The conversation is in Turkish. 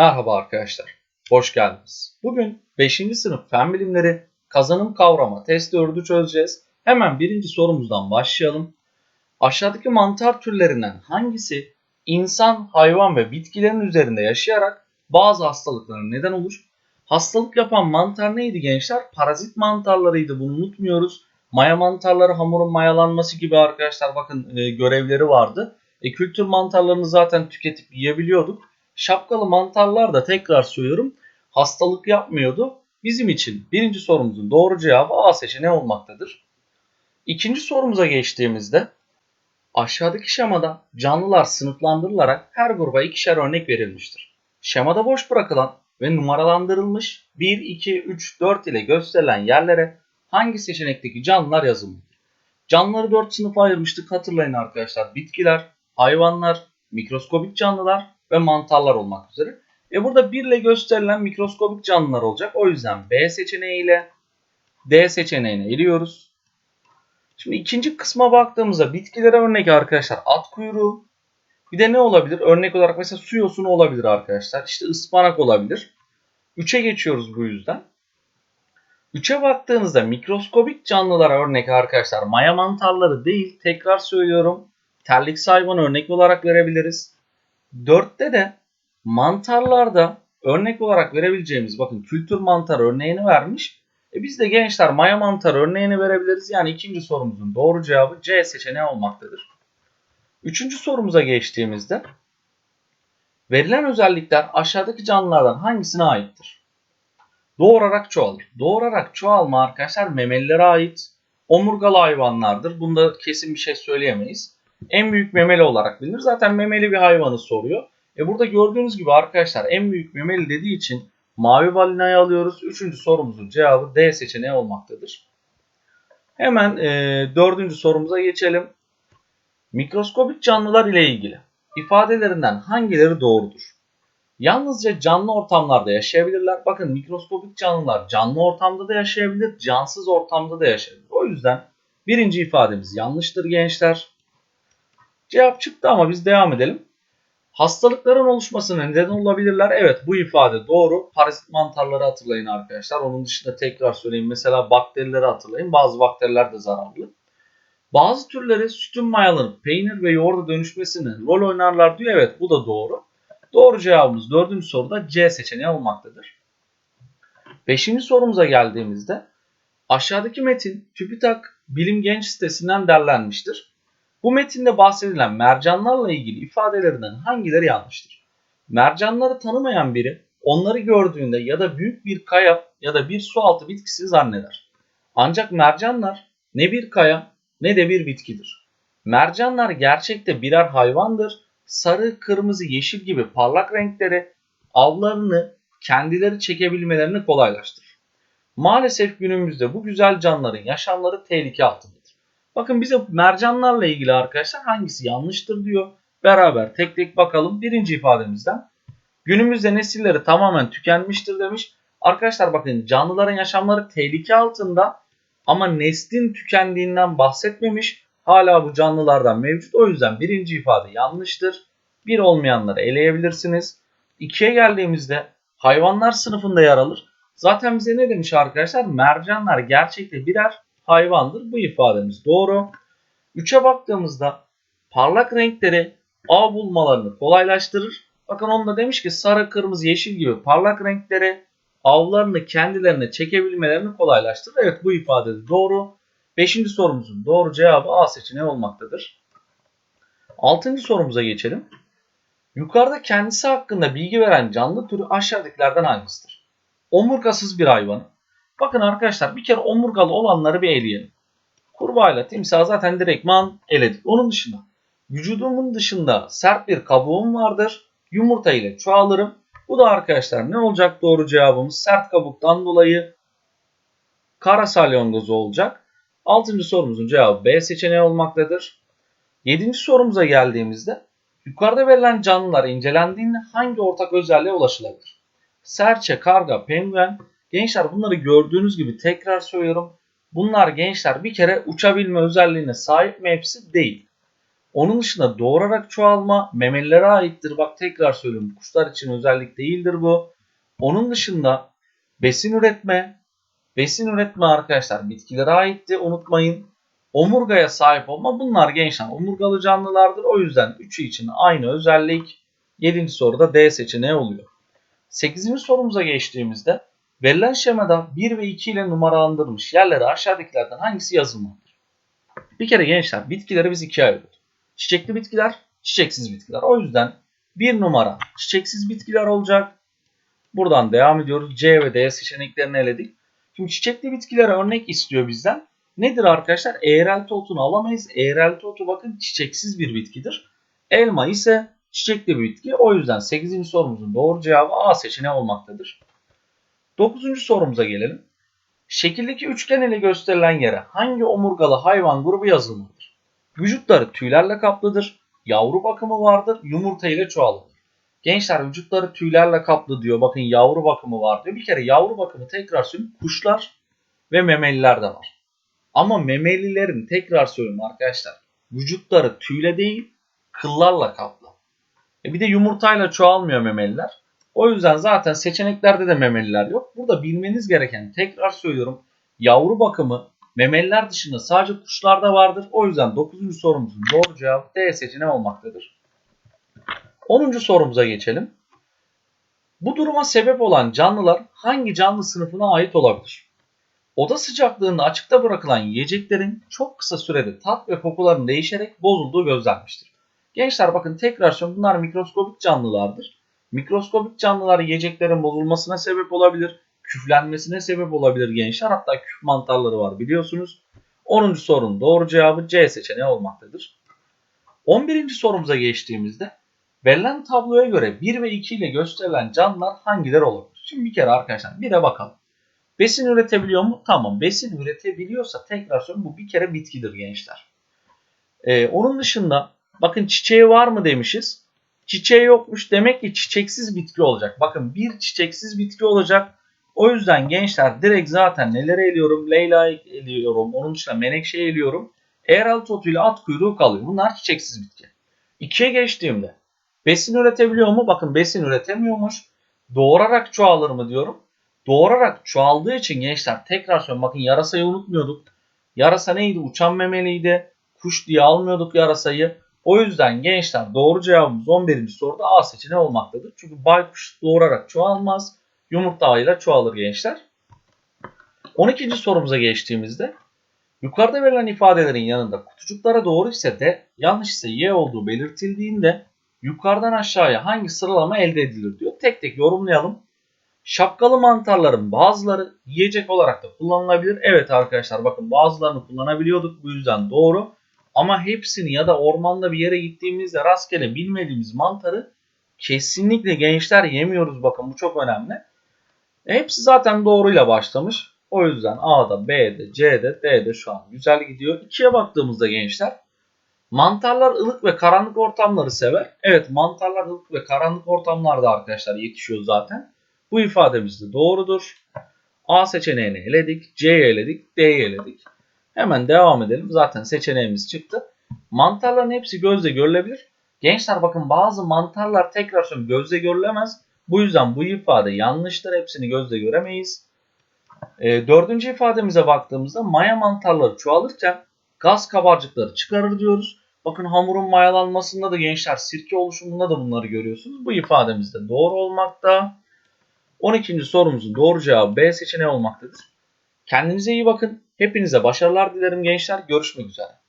Merhaba arkadaşlar, hoş geldiniz. Bugün 5. sınıf fen bilimleri kazanım kavrama test 4'ü çözeceğiz. Hemen birinci sorumuzdan başlayalım. Aşağıdaki mantar türlerinden hangisi insan, hayvan ve bitkilerin üzerinde yaşayarak bazı hastalıklara neden olur? Hastalık yapan mantar neydi gençler? Parazit mantarlarıydı bunu unutmuyoruz. Maya mantarları hamurun mayalanması gibi arkadaşlar bakın e, görevleri vardı. E, kültür mantarlarını zaten tüketip yiyebiliyorduk. Şapkalı mantarlar da tekrar söylüyorum hastalık yapmıyordu. Bizim için birinci sorumuzun doğru cevabı A seçeneği olmaktadır. İkinci sorumuza geçtiğimizde aşağıdaki şemada canlılar sınıflandırılarak her gruba ikişer örnek verilmiştir. Şemada boş bırakılan ve numaralandırılmış 1, 2, 3, 4 ile gösterilen yerlere hangi seçenekteki canlılar yazılmıştır? Canlıları 4 sınıfa ayırmıştık hatırlayın arkadaşlar. Bitkiler, hayvanlar, mikroskobik canlılar ve mantarlar olmak üzere. E burada 1 ile gösterilen mikroskobik canlılar olacak. O yüzden B seçeneğiyle D seçeneğine eliyoruz. Şimdi ikinci kısma baktığımızda bitkilere örnek arkadaşlar at kuyruğu. Bir de ne olabilir? Örnek olarak mesela su yosunu olabilir arkadaşlar. İşte ıspanak olabilir. 3'e geçiyoruz bu yüzden. 3'e baktığınızda mikroskobik canlılara örnek arkadaşlar maya mantarları değil tekrar söylüyorum. Terlik hayvan örnek olarak verebiliriz. 4'te de mantarlarda örnek olarak verebileceğimiz bakın kültür mantar örneğini vermiş. E biz de gençler maya mantar örneğini verebiliriz. Yani ikinci sorumuzun doğru cevabı C seçeneği olmaktadır. Üçüncü sorumuza geçtiğimizde verilen özellikler aşağıdaki canlılardan hangisine aittir? Doğurarak çoğalır. Doğurarak çoğalma arkadaşlar memelilere ait. Omurgalı hayvanlardır. Bunda kesin bir şey söyleyemeyiz. En büyük memeli olarak bilinir. Zaten memeli bir hayvanı soruyor. E burada gördüğünüz gibi arkadaşlar en büyük memeli dediği için mavi balinayı alıyoruz. Üçüncü sorumuzun cevabı D seçeneği olmaktadır. Hemen e, dördüncü sorumuza geçelim. Mikroskobik canlılar ile ilgili ifadelerinden hangileri doğrudur? Yalnızca canlı ortamlarda yaşayabilirler. Bakın mikroskobik canlılar canlı ortamda da yaşayabilir, cansız ortamda da yaşayabilir. O yüzden birinci ifademiz yanlıştır gençler. Cevap çıktı ama biz devam edelim. Hastalıkların oluşmasına neden olabilirler. Evet bu ifade doğru. Parazit mantarları hatırlayın arkadaşlar. Onun dışında tekrar söyleyeyim. Mesela bakterileri hatırlayın. Bazı bakteriler de zararlı. Bazı türleri sütün mayalanıp peynir ve yoğurda dönüşmesini rol oynarlar diyor. Evet bu da doğru. Doğru cevabımız dördüncü soruda C seçeneği olmaktadır. Beşinci sorumuza geldiğimizde aşağıdaki metin TÜBİTAK Bilim Genç sitesinden derlenmiştir. Bu metinde bahsedilen mercanlarla ilgili ifadelerinden hangileri yanlıştır? Mercanları tanımayan biri onları gördüğünde ya da büyük bir kaya ya da bir su altı bitkisi zanneder. Ancak mercanlar ne bir kaya ne de bir bitkidir. Mercanlar gerçekte birer hayvandır. Sarı, kırmızı, yeşil gibi parlak renkleri avlarını kendileri çekebilmelerini kolaylaştırır. Maalesef günümüzde bu güzel canlıların yaşamları tehlike altındadır. Bakın bize mercanlarla ilgili arkadaşlar hangisi yanlıştır diyor. Beraber tek tek bakalım. Birinci ifademizden. Günümüzde nesilleri tamamen tükenmiştir demiş. Arkadaşlar bakın canlıların yaşamları tehlike altında ama neslin tükendiğinden bahsetmemiş. Hala bu canlılardan mevcut. O yüzden birinci ifade yanlıştır. Bir olmayanları eleyebilirsiniz. İkiye geldiğimizde hayvanlar sınıfında yer alır. Zaten bize ne demiş arkadaşlar? Mercanlar gerçekte birer hayvandır. Bu ifademiz doğru. 3'e baktığımızda parlak renkleri av bulmalarını kolaylaştırır. Bakın onda demiş ki sarı, kırmızı, yeşil gibi parlak renkleri avlarını kendilerine çekebilmelerini kolaylaştırır. Evet bu ifade de doğru. Beşinci sorumuzun doğru cevabı A seçeneği olmaktadır. Altıncı sorumuza geçelim. Yukarıda kendisi hakkında bilgi veren canlı türü aşağıdakilerden hangisidir? Omurgasız bir hayvan. Bakın arkadaşlar bir kere omurgalı olanları bir eleyelim. Kurbağayla timsah zaten direktman eledik. Onun dışında vücudumun dışında sert bir kabuğum vardır. Yumurta ile çoğalırım. Bu da arkadaşlar ne olacak doğru cevabımız? Sert kabuktan dolayı kara salyongozu olacak. Altıncı sorumuzun cevabı B seçeneği olmaktadır. Yedinci sorumuza geldiğimizde yukarıda verilen canlılar incelendiğinde hangi ortak özelliğe ulaşılabilir? Serçe, karga, penguen. Gençler bunları gördüğünüz gibi tekrar söylüyorum. Bunlar gençler bir kere uçabilme özelliğine sahip mi hepsi değil. Onun dışında doğurarak çoğalma memelilere aittir. Bak tekrar söylüyorum kuşlar için özellik değildir bu. Onun dışında besin üretme. Besin üretme arkadaşlar bitkilere aitti unutmayın. Omurgaya sahip olma bunlar gençler omurgalı canlılardır. O yüzden üçü için aynı özellik. 7. soruda D seçeneği oluyor. 8. sorumuza geçtiğimizde verilen şemada 1 ve 2 ile numaralandırılmış yerlere aşağıdakilerden hangisi yazılmalıdır? Bir kere gençler bitkileri biz ikiye ayırıyoruz. Çiçekli bitkiler, çiçeksiz bitkiler. O yüzden bir numara çiçeksiz bitkiler olacak. Buradan devam ediyoruz. C ve D seçeneklerini eledik. Şimdi çiçekli bitkilere örnek istiyor bizden. Nedir arkadaşlar? Eğrelti otunu alamayız. Eğrelti otu bakın çiçeksiz bir bitkidir. Elma ise çiçekli bir bitki. O yüzden 8. sorumuzun doğru cevabı A seçeneği olmaktadır. 9. sorumuza gelelim. Şekildeki üçgen ile gösterilen yere hangi omurgalı hayvan grubu yazılmalıdır? Vücutları tüylerle kaplıdır. Yavru bakımı vardır. Yumurta ile çoğalır. Gençler vücutları tüylerle kaplı diyor. Bakın yavru bakımı var diyor. Bir kere yavru bakımı tekrar söyleyeyim. Kuşlar ve memeliler de var. Ama memelilerin tekrar söyleyeyim arkadaşlar. Vücutları tüyle değil kıllarla kaplı. E bir de yumurtayla çoğalmıyor memeliler. O yüzden zaten seçeneklerde de memeliler yok. Burada bilmeniz gereken tekrar söylüyorum. Yavru bakımı memeliler dışında sadece kuşlarda vardır. O yüzden 9. sorumuzun doğru cevabı D seçeneği olmaktadır. 10. sorumuza geçelim. Bu duruma sebep olan canlılar hangi canlı sınıfına ait olabilir? Oda sıcaklığında açıkta bırakılan yiyeceklerin çok kısa sürede tat ve kokuların değişerek bozulduğu gözlenmiştir. Gençler bakın tekrar söylüyorum bunlar mikroskobik canlılardır. Mikroskobik canlılar yiyeceklerin bozulmasına sebep olabilir, küflenmesine sebep olabilir gençler. Hatta küf mantarları var biliyorsunuz. 10. sorunun doğru cevabı C seçeneği olmaktadır. 11. sorumuza geçtiğimizde verilen tabloya göre 1 ve 2 ile gösterilen canlılar hangileri olabilir? Şimdi bir kere arkadaşlar 1'e bakalım. Besin üretebiliyor mu? Tamam. Besin üretebiliyorsa tekrar söylüyorum bu bir kere bitkidir gençler. Ee, onun dışında bakın çiçeği var mı demişiz. Çiçeği yokmuş. Demek ki çiçeksiz bitki olacak. Bakın bir çiçeksiz bitki olacak. O yüzden gençler direkt zaten neleri eliyorum? Leyla'yı eliyorum. Onun dışında menekşe eliyorum. Eğrel otuyla at kuyruğu kalıyor. Bunlar çiçeksiz bitki. İkiye geçtiğimde besin üretebiliyor mu? Bakın besin üretemiyormuş. Doğurarak çoğalır mı diyorum. Doğurarak çoğaldığı için gençler tekrar söylüyorum. Bakın yarasayı unutmuyorduk. Yarasa neydi? Uçan memeliydi. Kuş diye almıyorduk yarasayı. O yüzden gençler doğru cevabımız 11. soruda A seçeneği olmaktadır. Çünkü baykuş doğurarak çoğalmaz. Yumurta ağıyla çoğalır gençler. 12. sorumuza geçtiğimizde yukarıda verilen ifadelerin yanında kutucuklara doğru ise de yanlış ise Y olduğu belirtildiğinde yukarıdan aşağıya hangi sıralama elde edilir diyor. Tek tek yorumlayalım. Şapkalı mantarların bazıları yiyecek olarak da kullanılabilir. Evet arkadaşlar bakın bazılarını kullanabiliyorduk bu yüzden doğru. Ama hepsini ya da ormanda bir yere gittiğimizde rastgele bilmediğimiz mantarı kesinlikle gençler yemiyoruz bakın bu çok önemli. Hepsi zaten doğruyla başlamış. O yüzden A'da, B'de, C'de, D'de şu an güzel gidiyor. 2'ye baktığımızda gençler mantarlar ılık ve karanlık ortamları sever. Evet mantarlar ılık ve karanlık ortamlarda arkadaşlar yetişiyor zaten. Bu ifademiz de doğrudur. A seçeneğini eledik, C'yi eledik, D'yi eledik. Hemen devam edelim. Zaten seçeneğimiz çıktı. Mantarların hepsi gözle görülebilir. Gençler bakın bazı mantarlar tekrar söylüyorum gözle görülemez. Bu yüzden bu ifade yanlıştır. Hepsini gözle göremeyiz. E, dördüncü ifademize baktığımızda maya mantarları çoğalırken gaz kabarcıkları çıkarır diyoruz. Bakın hamurun mayalanmasında da gençler sirke oluşumunda da bunları görüyorsunuz. Bu ifademiz de doğru olmakta. 12. sorumuzun doğru cevabı B seçeneği olmaktadır. Kendinize iyi bakın. Hepinize başarılar dilerim gençler. Görüşmek üzere.